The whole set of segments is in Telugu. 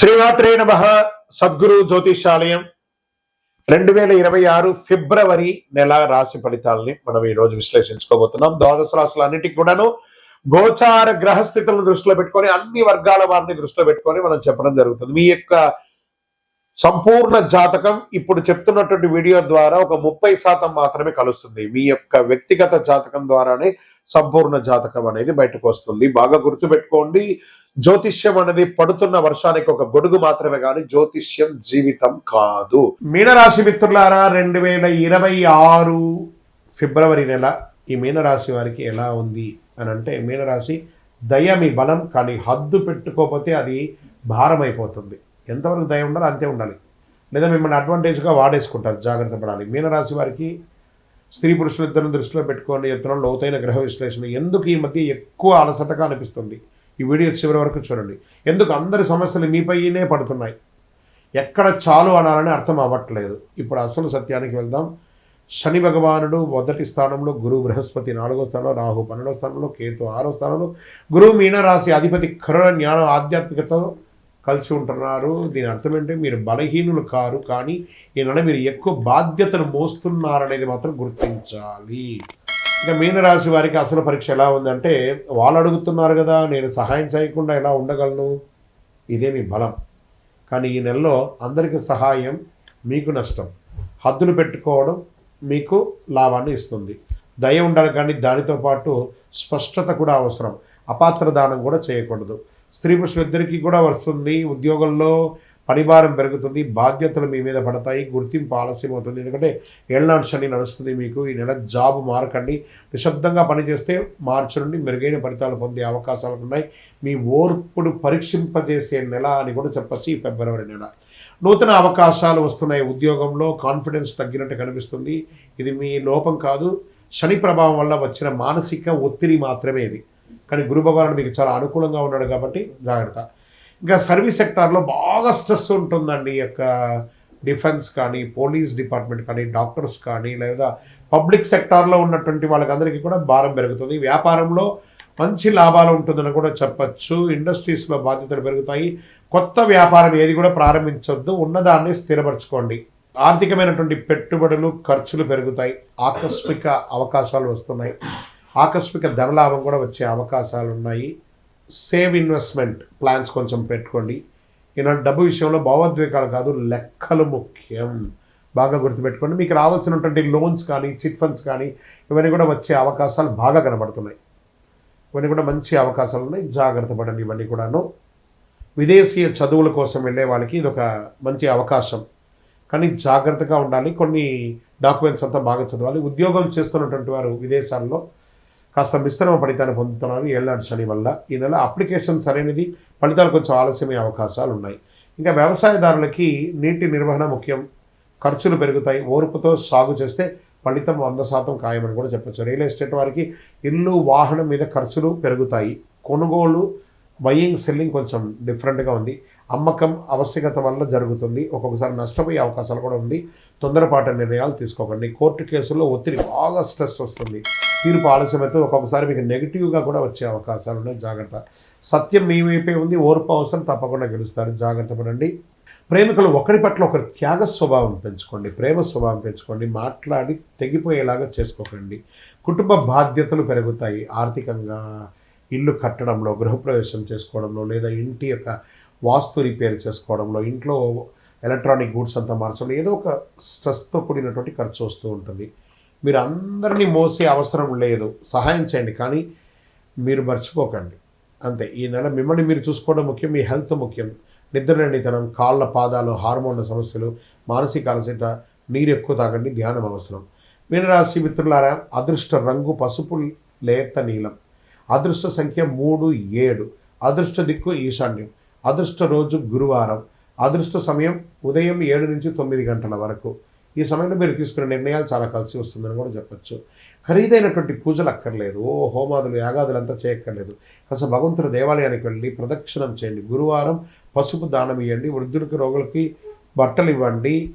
శ్రీమాత్రే నమ. సద్గురు జ్యోతిషాలయం రెండు వేల ఇరవై ఆరు ఫిబ్రవరి నెల రాశి ఫలితాలని మనం ఈ రోజు విశ్లేషించుకోబోతున్నాం. ద్వాదశ రాశులు అన్నిటికీ కూడాను గోచార గ్రహస్థితులను దృష్టిలో పెట్టుకొని అన్ని వర్గాల వారిని దృష్టిలో పెట్టుకొని మనం చెప్పడం జరుగుతుంది. మీ యొక్క సంపూర్ణ జాతకం ఇప్పుడు చెప్తున్నటువంటి వీడియో ద్వారా ఒక ముప్పై శాతం మాత్రమే కలుస్తుంది. మీ యొక్క వ్యక్తిగత జాతకం ద్వారానే సంపూర్ణ జాతకం అనేది బయటకు వస్తుంది. బాగా గుర్తుపెట్టుకోండి. జ్యోతిష్యం అనేది పడుతున్న వర్షానికి ఒక గొడుగు మాత్రమే కానీ జ్యోతిష్యం జీవితం కాదు. మీనరాశి మిత్రులారా రెండు వేల ఇరవై ఆరు ఫిబ్రవరి నెల ఈ మీనరాశి వారికి ఎలా ఉంది అని అంటే మీనరాశి దయ మీ బలం కానీ హద్దు పెట్టుకోకపోతే అది భారమైపోతుంది. ఎంతవరకు దయ ఉండాలో అంతే ఉండాలి. లేదా మిమ్మల్ని అడ్వాంటేజ్గా వాడేసుకుంటారు. జాగ్రత్త పడాలి. మీనరాశి వారికి స్త్రీ పురుషులిద్దరిని దృష్టిలో పెట్టుకొని ఎత్తున లోతైన గ్రహ విశ్లేషణ ఎందుకు ఈ మధ్య ఎక్కువ అలసటగా అనిపిస్తుంది? ఈ వీడియో చివరి వరకు చూడండి. ఎందుకు అందరి సమస్యలు మీపైనే పడుతున్నాయి? ఎక్కడ చాలు అనాలని అర్థం అవ్వట్లేదు. ఇప్పుడు అసలు సత్యానికి వెళ్దాం. శని భగవానుడు మొదటి స్థానంలో గురు బృహస్పతి నాలుగో స్థానంలో రాహు పన్నెండో స్థానంలో కేతు ఆరో స్థానంలో గురువు మీనరాశి అధిపతి కరుణ జ్ఞానం ఆధ్యాత్మికతో కలిసి ఉంటున్నారు. దీని అర్థం ఏంటంటే మీరు బలహీనులు కారు కానీ ఈ నెల మీరు ఎక్కువ బాధ్యతను మోస్తున్నారనేది మాత్రం గుర్తించాలి. ఇక మీనరాశి వారికి అసలు పరీక్ష ఎలా ఉందంటే వాళ్ళు అడుగుతున్నారు కదా నేను సహాయం చేయకుండా ఎలా ఉండగలను? ఇదే మీ బలం. కానీ ఈ నెలలో అందరికీ సహాయం మీకు నష్టం. హద్దులు పెట్టుకోవడం మీకు లాభాన్ని ఇస్తుంది. దయ ఉండాలి కానీ దానితో పాటు స్పష్టత కూడా అవసరం. అపాత్ర దానం కూడా చేయకూడదు. స్త్రీ పురుషులిద్దరికీ కూడా వస్తుంది. ఉద్యోగంలో పనిభారం పెరుగుతుంది. బాధ్యతలు మీ మీద పడతాయి. గుర్తింపు ఆలస్యం అవుతుంది. ఎందుకంటే ఏళ్ళనాడు శని నడుస్తుంది మీకు. ఈ నెల జాబ్ మారకండి. నిశ్శబ్దంగా పనిచేస్తే మార్చి నుండి మెరుగైన ఫలితాలు పొందే అవకాశాలు ఉన్నాయి. మీ ఓర్పును పరీక్షింపజేసే నెల అని కూడా చెప్పొచ్చు ఈ ఫిబ్రవరి నెల. నూతన అవకాశాలు వస్తున్నాయి. ఉద్యోగంలో కాన్ఫిడెన్స్ తగ్గినట్టు కనిపిస్తుంది. ఇది మీ లోపం కాదు. శని ప్రభావం వల్ల వచ్చిన మానసిక ఒత్తిడి మాత్రమే ఇది. కానీ గురు భగవానుడు మీకు చాలా అనుకూలంగా ఉన్నాడు కాబట్టి జాగ్రత్త. ఇంకా సర్వీస్ సెక్టార్లో బాగా స్ట్రెస్ ఉంటుందండి ఈ యొక్క డిఫెన్స్ కానీ పోలీస్ డిపార్ట్మెంట్ కానీ డాక్టర్స్ కానీ లేదా పబ్లిక్ సెక్టార్లో ఉన్నటువంటి వాళ్ళకందరికీ కూడా భారం పెరుగుతుంది. వ్యాపారంలో మంచి లాభాలు ఉంటుందని కూడా చెప్పచ్చు. ఇండస్ట్రీస్లో బాధ్యతలు పెరుగుతాయి. కొత్త వ్యాపారం ఏది కూడా ప్రారంభించొద్దు. ఉన్నదాన్ని స్థిరపరచుకోండి. ఆర్థికమైనటువంటి పెట్టుబడులు ఖర్చులు పెరుగుతాయి. ఆకస్మిక అవకాశాలు వస్తున్నాయి. ఆకస్మిక ధనలాభం కూడా వచ్చే అవకాశాలు ఉన్నాయి సేవ్ ఇన్వెస్ట్మెంట్ ప్లాన్స్ కొంచెం పెట్టుకోండి. ఈనాడు డబ్బు విషయంలో భావోద్వేగాలు కాదు లెక్కలు ముఖ్యం. బాగా గుర్తుపెట్టుకోండి. మీకు రావాల్సినటువంటి లోన్స్ కానీ చిట్ ఫండ్స్ కానీ ఇవన్నీ కూడా వచ్చే అవకాశాలు బాగా కనబడుతున్నాయి. ఇవన్నీ కూడా మంచి అవకాశాలు ఉన్నాయి. జాగ్రత్త పడండి ఇవన్నీ కూడాను. విదేశీయ చదువుల కోసం వెళ్ళే వాళ్ళకి ఇది ఒక మంచి అవకాశం. కానీ జాగ్రత్తగా ఉండాలి. కొన్ని డాక్యుమెంట్స్ అంతా బాగా చదవాలి. ఉద్యోగం చేస్తున్నటువంటి వారు విదేశాల్లో కాస్త మిశ్రమ ఫలితాన్ని పొందుతున్నారు ఏళ్ళనాడు శని వల్ల. ఈ నెల అప్లికేషన్ సరైనది ఫలితాలు కొంచెం ఆలస్యమయ్యే అవకాశాలు ఉన్నాయి. ఇంకా వ్యవసాయదారులకి నీటి నిర్వహణ ముఖ్యం. ఖర్చులు పెరుగుతాయి. ఓర్పుతో సాగు చేస్తే ఫలితం వంద శాతం ఖాయమని కూడా చెప్పచ్చు. రియల్ ఎస్టేట్ వారికి ఇల్లు వాహనం మీద ఖర్చులు పెరుగుతాయి. కొనుగోలు బయింగ్ సెల్లింగ్ కొంచెం డిఫరెంట్గా ఉంది. అమ్మకం ఆవశ్యకత వల్ల జరుగుతుంది. ఒక్కొక్కసారి నష్టపోయే అవకాశాలు కూడా ఉంది. తొందరపాటు నిర్ణయాలు తీసుకోకండి. కోర్టు కేసుల్లో ఒత్తిడి బాగా స్ట్రెస్ వస్తుంది. తీర్పు ఆలస్యమైతే ఒక్కొక్కసారి మీకు నెగిటివ్గా కూడా వచ్చే అవకాశాలు ఉన్నాయి. జాగ్రత్త. సత్యం మీ వైపే ఉంది. ఓర్పు అవసరం తప్పకుండా గెలుస్తారు. జాగ్రత్త పడండి. ప్రేమికులు ఒకరి పట్ల ఒకరి త్యాగ స్వభావం పెంచుకోండి. ప్రేమ స్వభావం పెంచుకోండి. మాట్లాడి తెగిపోయేలాగా చేసుకోకండి. కుటుంబ బాధ్యతలు పెరుగుతాయి. ఆర్థికంగా ఇల్లు కట్టడంలో గృహప్రవేశం చేసుకోవడంలో లేదా ఇంటి యొక్క వాస్తు రిపేర్ చేసుకోవడంలో ఇంట్లో ఎలక్ట్రానిక్ గూడ్స్ అంతా మార్చడం ఏదో ఒక స్ట్రెస్తో కూడినటువంటి ఖర్చు వస్తూ ఉంటుంది. మీరు అందరినీ మోసే అవసరం లేదు. సహాయం చేయండి. కానీ మీరు మర్చిపోకండి. అంతే. ఈ నెల మిమ్మల్ని మీరు చూసుకోవడం ముఖ్యం మీ హెల్త్ ముఖ్యం. నిద్రలేనితనం కాళ్ళ పాదాలు హార్మోన్ల సమస్యలు మానసిక అలసట నీరు ఎక్కువ తాగండి ధ్యానం అవసరం. మీనరాశి మిత్రులారా అదృష్ట రంగు పసుపు లేత నీలం. అదృష్ట సంఖ్య మూడు ఏడు. అదృష్ట దిక్కు ఈశాన్యం. అదృష్ట రోజు గురువారం. అదృష్ట సమయం ఉదయం ఏడు నుంచి తొమ్మిది గంటల వరకు. ఈ సమయంలో మీరు తీసుకునే నిర్ణయాలు చాలా కలిసి వస్తుందని కూడా చెప్పచ్చు. ఖరీదైనటువంటి పూజలు అక్కర్లేదు. ఓ హోమాదులు యాగాదులు అంతా చేయక్కర్లేదు. కాస్త భగవంతుడు దేవాలయానికి వెళ్ళి ప్రదక్షిణం చేయండి. గురువారం పసుపు దానం ఇవ్వండి వృద్ధులకి రోగులకి బట్టలు ఇవ్వండి.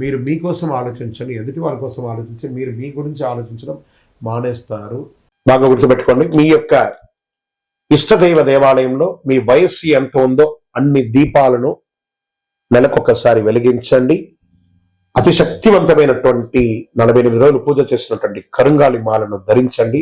మీరు మీకోసం ఆలోచించండి ఎదుటి వాళ్ళ కోసం ఆలోచించి మీరు మీ గురించి ఆలోచించడం మానేస్తారు. బాగా గుర్తుపెట్టుకోండి మీ యొక్క ఇష్టదైవ దేవాలయంలో మీ వయస్సు ఎంత ఉందో అన్ని దీపాలను నెలకొకసారి వెలిగించండి. అతి శక్తివంతమైనటువంటి నలభై ఎనిమిది రోజులు పూజ చేసినటువంటి కరుంగాలి మాలను ధరించండి.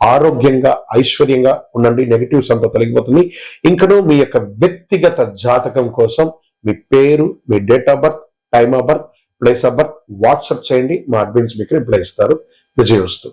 ఆరోగ్యంగా ఐశ్వర్యంగా ఉండండి. నెగిటివ్స్ అంతా తొలగిపోతుంది. ఇంకనూ మీ యొక్క వ్యక్తిగత జాతకం కోసం మీ పేరు మీ date of birth time of birth place of WhatsApp చేయండి. మా అడ్మిన్స్ మీకు రిప్లై ఇస్తారు. విజయవస్తు